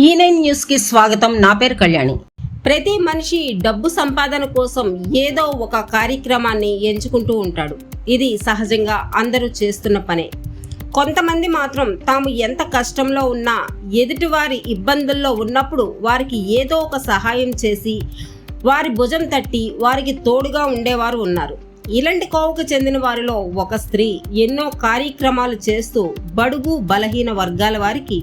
ఈ నైన్ న్యూస్కి స్వాగతం. నా పేరు కళ్యాణి. ప్రతి మనిషి డబ్బు సంపాదన కోసం ఏదో ఒక కార్యక్రమాన్ని ఎంచుకుంటూ ఉంటాడు. ఇది సహజంగా అందరూ చేస్తున్న పనే. కొంతమంది మాత్రం తాము ఎంత కష్టంలో ఉన్నా ఎదుటివారి ఇబ్బందుల్లో ఉన్నప్పుడు వారికి ఏదో ఒక సహాయం చేసి వారి భుజం తట్టి వారికి తోడుగా ఉండేవారు ఉన్నారు. ఇలాంటి కోవకు చెందిన వారిలో ఒక స్త్రీ ఎన్నో కార్యక్రమాలు చేస్తూ బడుగు బలహీన వర్గాల వారికి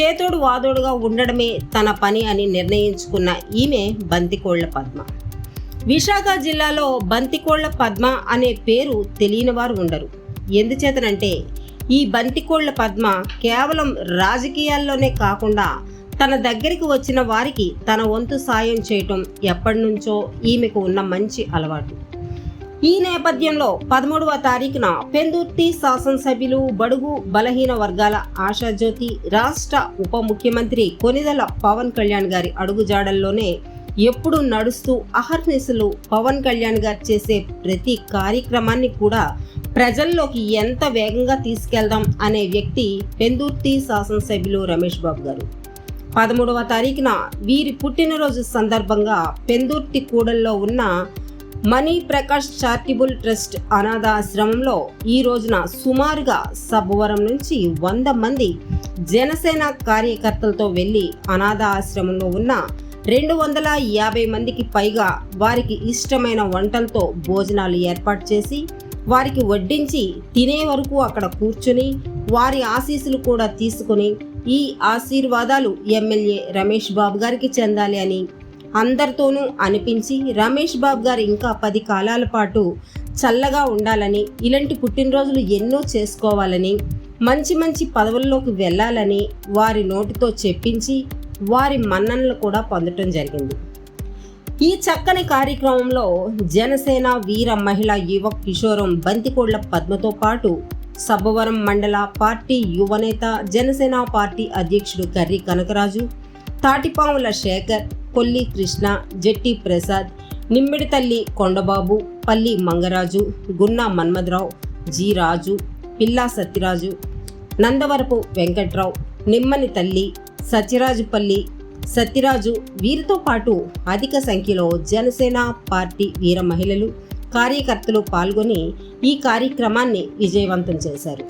చేతోడు వాదోడుగా ఉండడమే తన పని అని నిర్ణయించుకున్న ఈమె బంతికోళ్ళ పద్మ. విశాఖ జిల్లాలో బంతికోళ్ళ పద్మ అనే పేరు తెలియని వారు ఉండరు. ఎందుచేతనంటే ఈ బంతికోళ్ళ పద్మ కేవలం రాజకీయాల్లోనే కాకుండా తన దగ్గరికి వచ్చిన వారికి తన వంతు సాయం చేయటం ఎప్పటి నుంచో ఈమెకు ఉన్న మంచి అలవాటు. ఈ నేపథ్యంలో పదమూడవ తారీఖున పెందుర్తి శాసనసభ్యులు బడుగు బలహీన వర్గాల ఆశాజ్యోతి రాష్ట్ర ఉప ముఖ్యమంత్రి కొనిదల పవన్ కళ్యాణ్ గారి అడుగుజాడల్లోనే ఎప్పుడు నడుస్తూ అహర్నిశలు పవన్ కళ్యాణ్ గారు చేసే ప్రతి కార్యక్రమాన్ని కూడా ప్రజల్లోకి ఎంత వేగంగా తీసుకెళ్దాం అనే వ్యక్తి పెందుర్తి శాసనసభ్యులు రమేష్ బాబు గారు. పదమూడవ తారీఖున వీరి పుట్టినరోజు సందర్భంగా పెందుర్తి కూడల్లో ఉన్న మనీ ప్రకాష్ చారిటబుల్ ట్రస్ట్ అనాథాశ్రమంలో ఈ రోజున సుమారుగా సబ్బవరం నుంచి వంద మంది జనసేన కార్యకర్తలతో వెళ్ళి అనాథ ఆశ్రమంలో ఉన్న రెండు వందల యాభై మందికి పైగా వారికి ఇష్టమైన వంటలతో భోజనాలు ఏర్పాటు చేసి వారికి వడ్డించి తినే వరకు అక్కడ కూర్చుని వారి ఆశీస్సులు కూడా తీసుకుని ఈ ఆశీర్వాదాలు ఎమ్మెల్యే రమేష్ బాబు గారికి చెందాలి అని అందరితోనూ అనిపించి రమేష్ బాబు గారు ఇంకా పది కాలాల పాటు చల్లగా ఉండాలని ఇలాంటి పుట్టినరోజులు ఎన్నో చేసుకోవాలని మంచి మంచి పదవుల్లోకి వెళ్ళాలని వారి నోటితో చెప్పించి వారి మన్ననలు కూడా పొందటం జరిగింది. ఈ చక్కని కార్యక్రమంలో జనసేన వీర మహిళా యువ కిషోరం బంతికోళ్ళ పద్మతో పాటు సబ్బవరం మండల పార్టీ యువనేత జనసేన పార్టీ అధ్యక్షుడు కర్రి కనకరాజు తాటిపాముల శేఖర్ కొల్లి కృష్ణ జట్టి ప్రసాద్ నిమ్మిడితల్లి కొండబాబు పల్లి మంగరాజు గున్నా మన్మథరావు జి రాజు పిల్లా సత్యరాజు నందవరపు వెంకట్రావు నిమ్మని తల్లి సత్యరాజుపల్లి సత్యరాజు వీరితో పాటు అధిక సంఖ్యలో జనసేన పార్టీ వీర మహిళలు కార్యకర్తలు పాల్గొని ఈ కార్యక్రమాన్ని విజయవంతం చేశారు.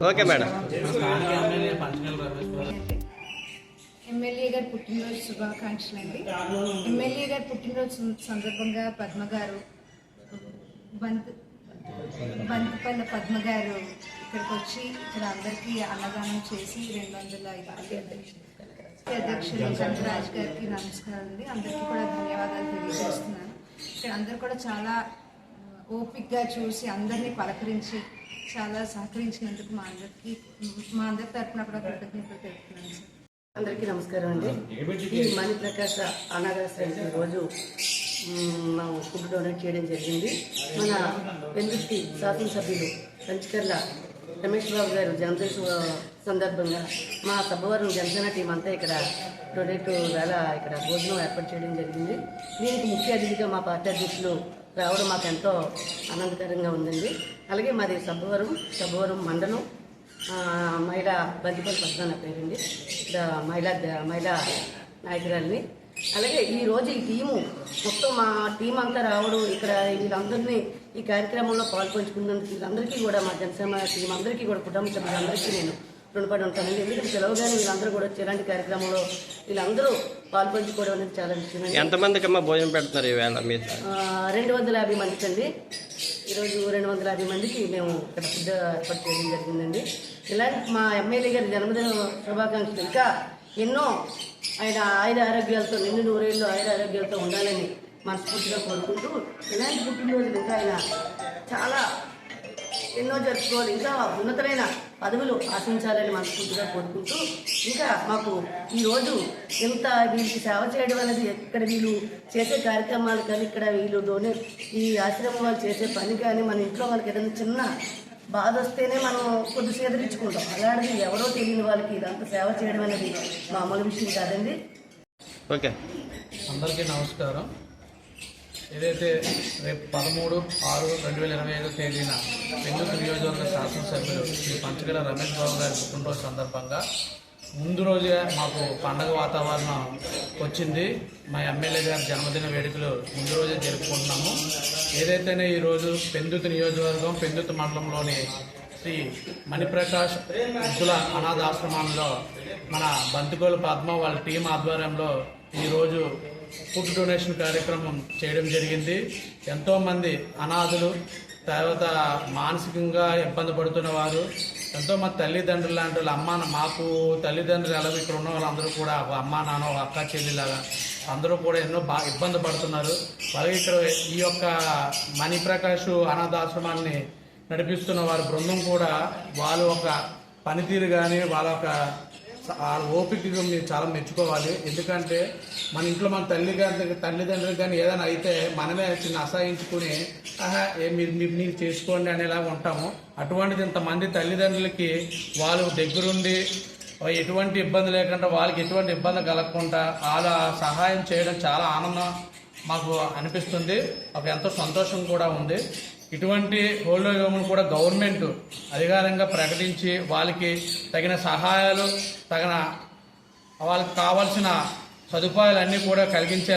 Okay madam. ఎమ్మెల్యే గారి పుట్టినరోజు శుభాకాంక్షలు అండి. ఎమ్మెల్యే గారి పుట్టినరోజు సందర్భంగా పద్మ గారు బంత్ బంతిపల్ల పద్మ గారు ఇక్కడికి వచ్చి ఇక్కడ అందరికీ అన్నదానం చేసి రెండు వందల ఐదు అధ్యక్షులు చంద్రరాజ్ గారికి నమస్కారం అండి. అందరికీ కూడా ధన్యవాదాలు తెలియజేస్తున్నాను. ఇక్కడ అందరు కూడా చాలా ఓపిక్గా చూసి అందరినీ పలకరించి చాలా సహకరించినందుకు మా అందరికీ మా అందరి తరఫున కూడా కృతజ్ఞతలు తెలుపుతున్నాను సార్. అందరికీ నమస్కారం అండి. ఈ మణి ప్రకాశ రోజు మా ఫుడ్ డొనేట్ చేయడం జరిగింది. మన వెందుర్తి శాసనసభ్యులు పంచకర్ల రమేష్ బాబు గారు జనసేన సందర్భంగా మా సభవరం జనసేన టీం అంతా ఇక్కడ డొనేట్ వేళ ఇక్కడ భోజనం ఏర్పాటు చేయడం జరిగింది. దీనికి ముఖ్య అతిథిగా మా పార్టీ అధ్యక్షులు రావడం మాకు ఎంతో ఆనందకరంగా ఉందండి. అలాగే మాది సబ్బవరం సబ్బవరం మండలం. మహిళా బంతిపల్లి పద్మ నా పేరండి. మహిళా మహిళా నాయకురాలిని. అలాగే ఈరోజు ఈ టీము మొత్తం మా టీం అంతా రావడం ఇక్కడ వీళ్ళందరినీ ఈ కార్యక్రమంలో పాల్పంచుకున్నందుకు వీళ్ళందరికీ కూడా మా జనసేన టీం అందరికీ కూడా కుటుంబ సభ్యులందరికీ నేను రుణపడి ఉంటానండి ఎందుకంటే పిలవగానే వీళ్ళందరూ కూడా వచ్చి ఇలాంటి కార్యక్రమంలో వీళ్ళందరూ పాల్పంచుకోవడం అనేది చాలా ముఖ్యమండి ఎంతమందికి అమ్మ భోజనం పెడుతున్నారు ఈవేళ మీరు రెండు వందల యాభై మందికి అండి ఈరోజు రెండు వందల యాభై మందికి మేము ఇక్కడ ఫుడ్ ఏర్పాటు చేయడం జరిగిందండి. ఇలాంటి మా ఎమ్మెల్యే గారి జన్మదిన శుభాకాంక్షలు. ఇంకా ఎన్నో ఆయన ఆయుర ఆరోగ్యాలతో నిండు నూరేళ్ళు ఆయుర ఆరోగ్యాలతో ఉండాలని మనస్ఫూర్తిగా కోరుకుంటూ ఇలాంటి పుట్టినరోజులు ఇంకా ఆయన చాలా ఎన్నో జరుపుకోవాలి. ఇంకా ఉన్నతమైన పదవులు ఆశించాలని మనస్ఫూర్తిగా కోరుకుంటూ ఇంకా మాకు ఈరోజు ఇంత వీళ్ళకి సేవ చేయడం అనేది ఇక్కడ వీళ్ళు చేసే కార్యక్రమాలు కానీ ఇక్కడ వీళ్ళు డొనేట్ ఈ ఆశ్రమం వాళ్ళు చేసే పని కానీ మన ఇంట్లో వాళ్ళకి ఏదైనా చిన్న బాధ వస్తేనే మనం కొద్దిసేపు ఎదిరించుకుంటాం. అలాంటిది ఎవరో తెలియని వాళ్ళకి ఇదంతా సేవ చేయడం అనేది మామూలు విషయం కాదండి. ఓకే. అందరికీ నమస్కారం. ఏదైతే రేపు పదమూడు ఆరు రెండు వేల ఇరవై ఐదో తేదీన పెందుకు నియోజకవర్గ శాసనసభ్యులు శ్రీ పంచగల రమేష్ బాబు గారి పుట్టినరోజు సందర్భంగా ముందు రోజే మాకు పండగ వాతావరణం వచ్చింది. మా ఎమ్మెల్యే గారి జన్మదిన వేడుకలు ముందు రోజే జరుపుకుంటున్నాము. ఏదైతేనే ఈరోజు పెందుతు నియోజకవర్గం పెందుతు మండలంలోని శ్రీ మణిప్రకాష్ వృద్ధుల అనాథాశ్రమంలో మన బంతికోలు పద్మ వాళ్ళ టీం ఆధ్వర్యంలో ఈరోజు ఫుడ్ డొనేషన్ కార్యక్రమం చేయడం జరిగింది. ఎంతోమంది అనాథులు తర్వాత మానసికంగా ఇబ్బంది పడుతున్న వారు ఎంతోమంది తల్లిదండ్రులు లాంటి వాళ్ళు అమ్మ మాకు తల్లిదండ్రులు ఎలా ఇక్కడ ఉన్న వాళ్ళందరూ కూడా ఒక అమ్మ నాన్న ఒక అక్క చెల్లిలాగా అందరూ కూడా ఎన్నో బాగా ఇబ్బంది పడుతున్నారు. అలాగే ఇక్కడ ఈ యొక్క మణిప్రకాష్ అనాథాశ్రమాన్ని నడిపిస్తున్న వారి బృందం కూడా వాళ్ళు ఒక పనితీరు కానీ వాళ్ళ ఒక వాళ్ళ ఓపిక మీరు చాలా మెచ్చుకోవాలి. ఎందుకంటే మన ఇంట్లో మన తల్లి గారి తల్లిదండ్రులకు కానీ ఏదైనా అయితే మనమే చిన్న అసహించుకుని ఆహా ఏ మీరు మీరు మీరు చేసుకోండి అనేలా ఉంటాము. అటువంటిది ఇంతమంది తల్లిదండ్రులకి వాళ్ళు దగ్గరుండి ఎటువంటి ఇబ్బంది లేకుండా వాళ్ళకి ఎటువంటి ఇబ్బంది కలగకుండా వాళ్ళ సహాయం చేయడం చాలా ఆనందం మాకు అనిపిస్తుంది. ఒక ఎంతో సంతోషం కూడా ఉంది. ఇటువంటి హోల్డ్ హోమ్ను కూడా గవర్నమెంట్ అధికారంగా ప్రకటించి వాళ్ళకి తగిన సహాయాలు తగిన వాళ్ళకి కావాల్సిన సదుపాయాలన్నీ కూడా కలిగించారు